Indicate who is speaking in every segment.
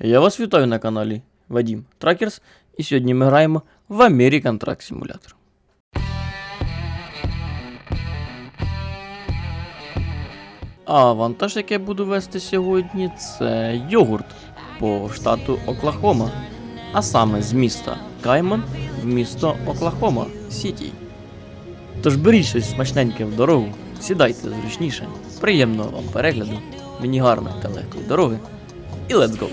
Speaker 1: Я вас вітаю на каналі Вадім Тракерс, і сьогодні ми граємо в American Truck Simulator. А вантаж, який я буду вести сьогодні, це йогурт по штату Оклахома, а саме з міста Кайман в місто Оклахома Сіті. Тож беріть щось смачненьке в дорогу, сідайте зручніше, приємного вам перегляду, мені гарної та легкої дороги. І let's go!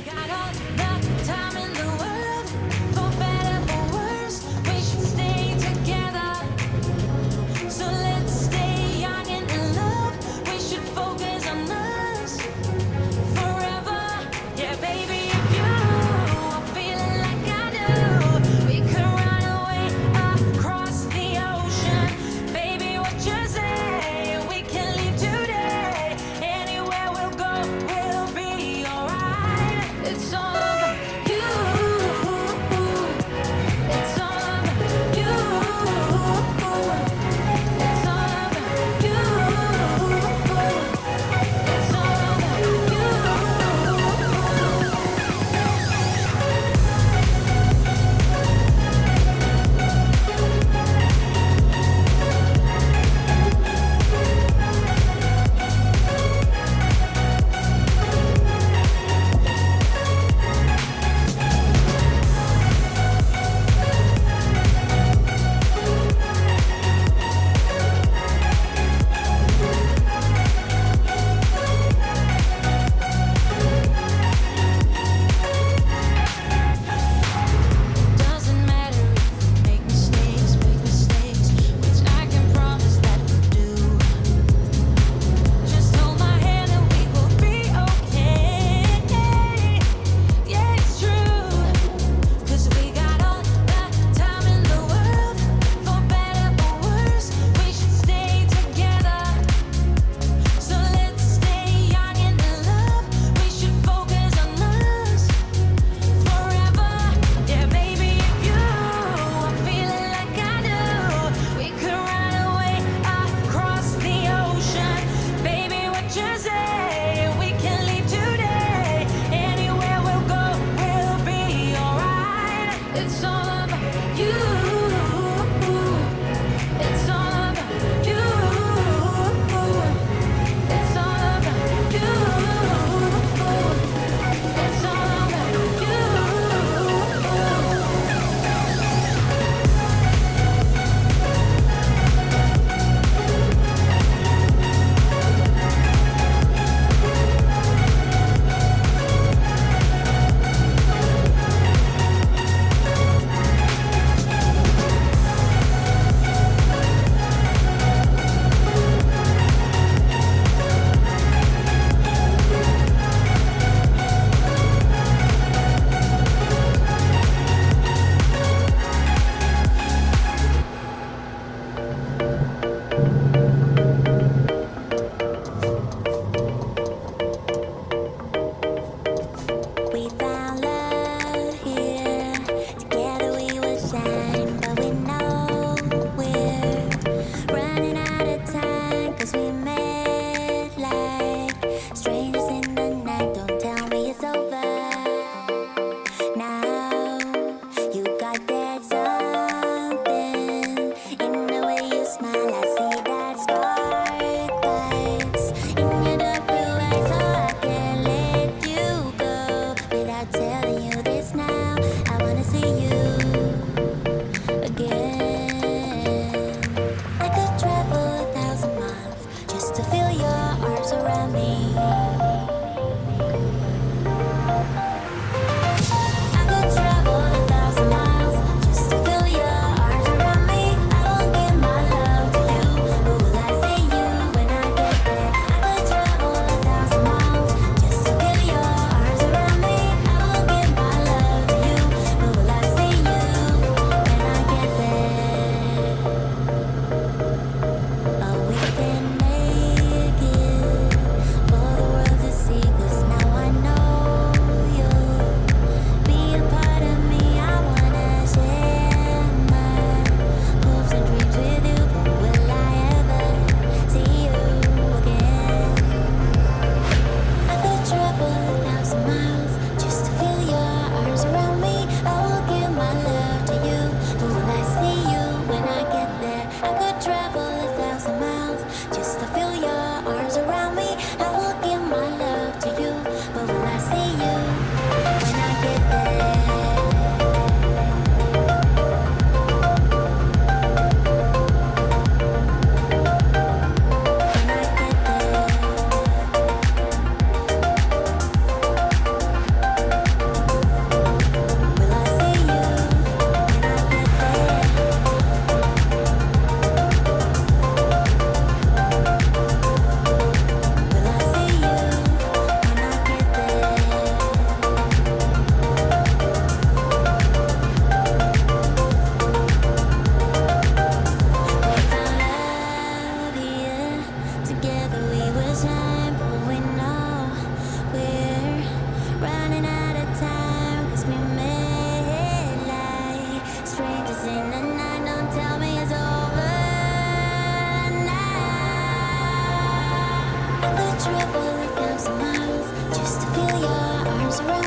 Speaker 1: Just to feel your arms around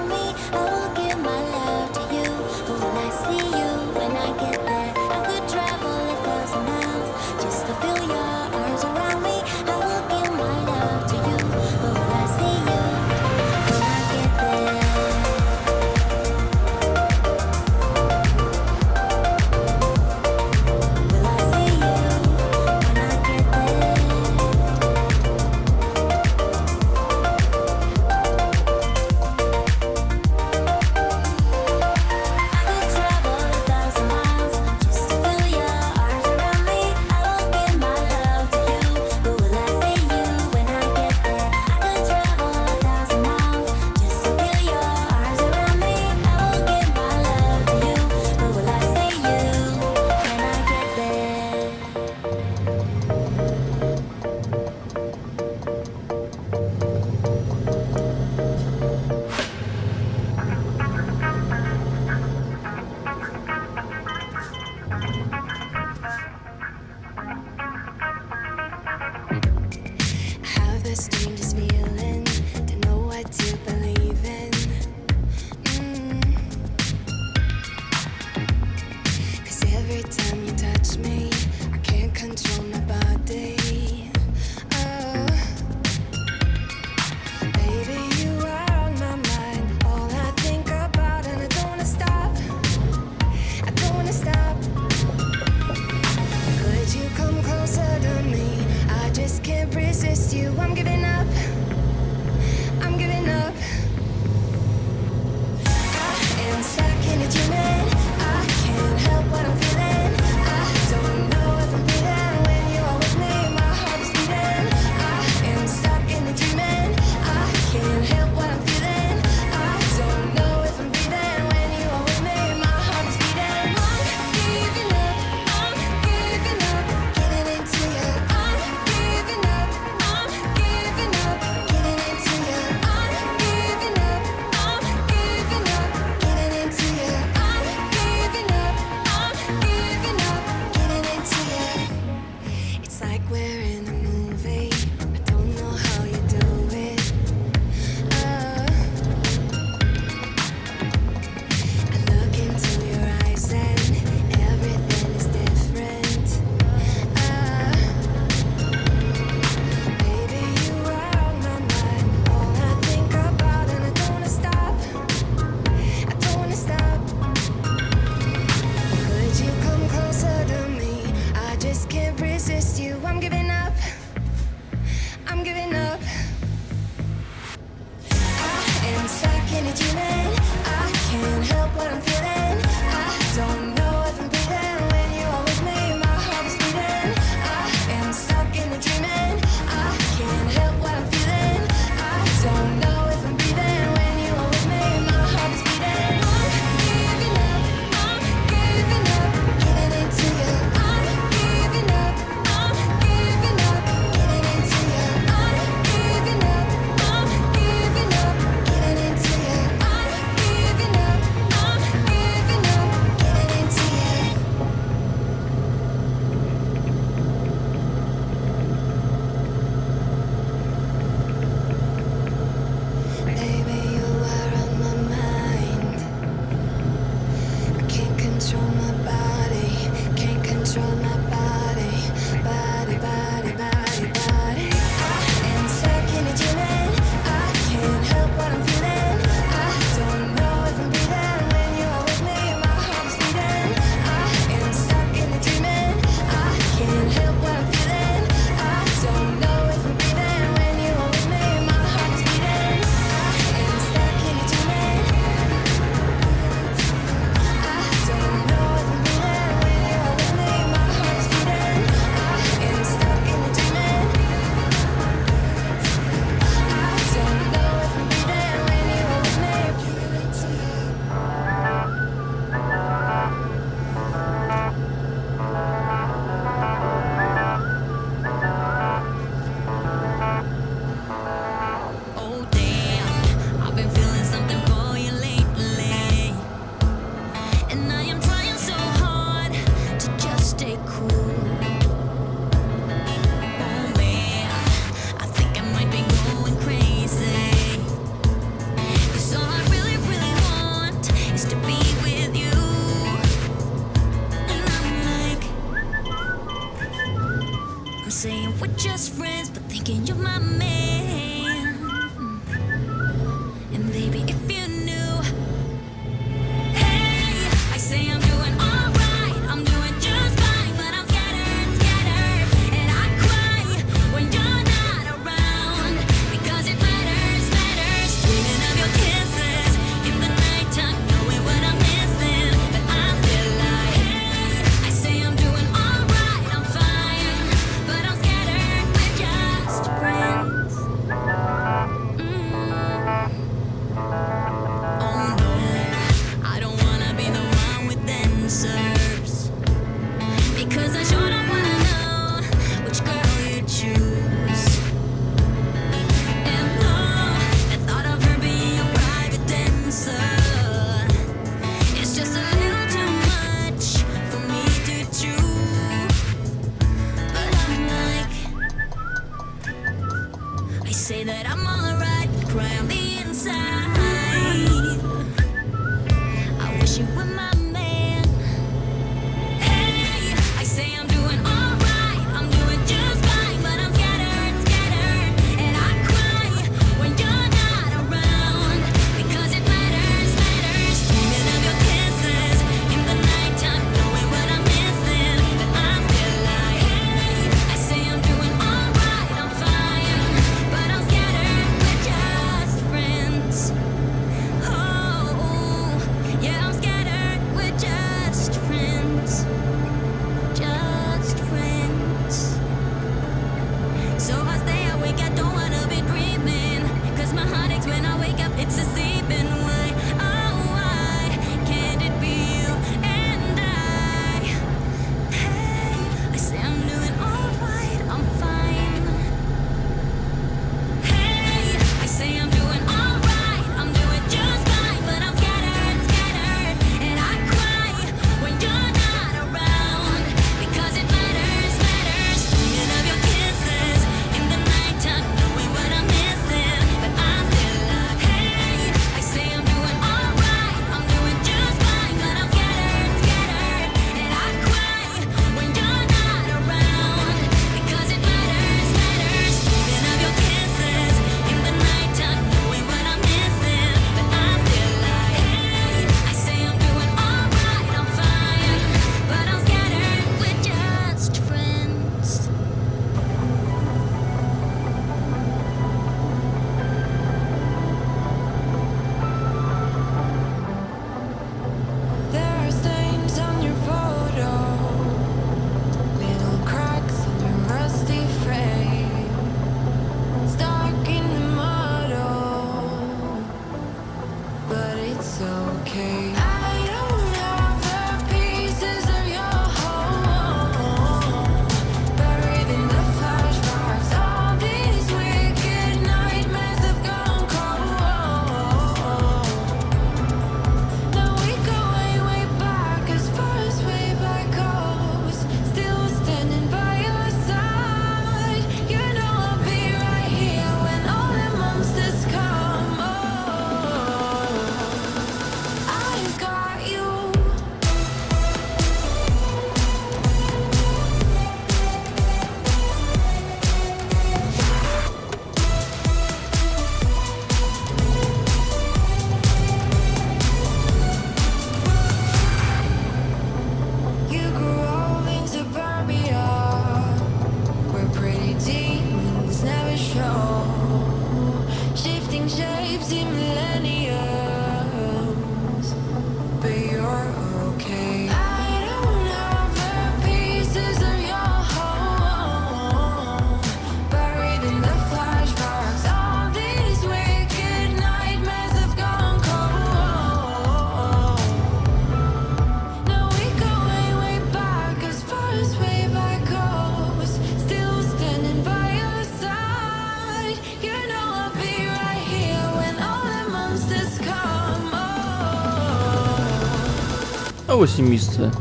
Speaker 2: ось і місце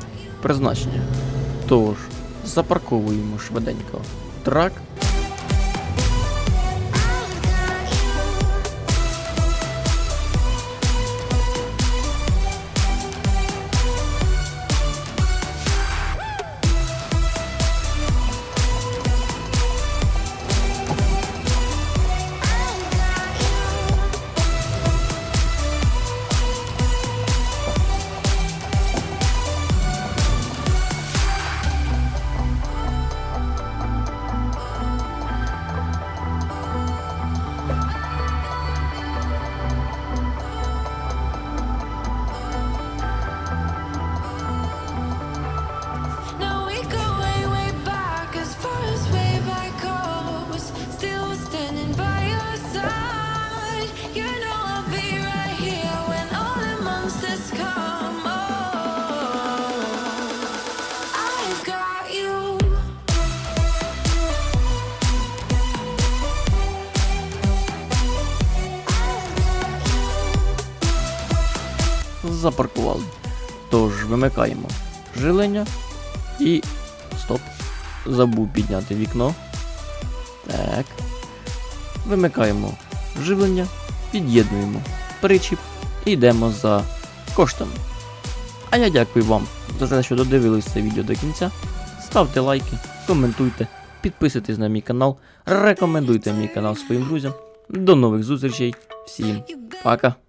Speaker 2: призначення. Тож, запарковуємо швиденько трак Тож вимикаємо жилення і. Стоп. Забув підняти вікно. Так. Вимикаємо живлення, під'єднуємо причіп і йдемо за коштами. А я дякую вам за те, що додивились це відео до кінця. Ставте лайки, коментуйте, підписуйтесь на мій канал, рекомендуйте мій канал своїм друзям. До нових зустрічей. Всім пока!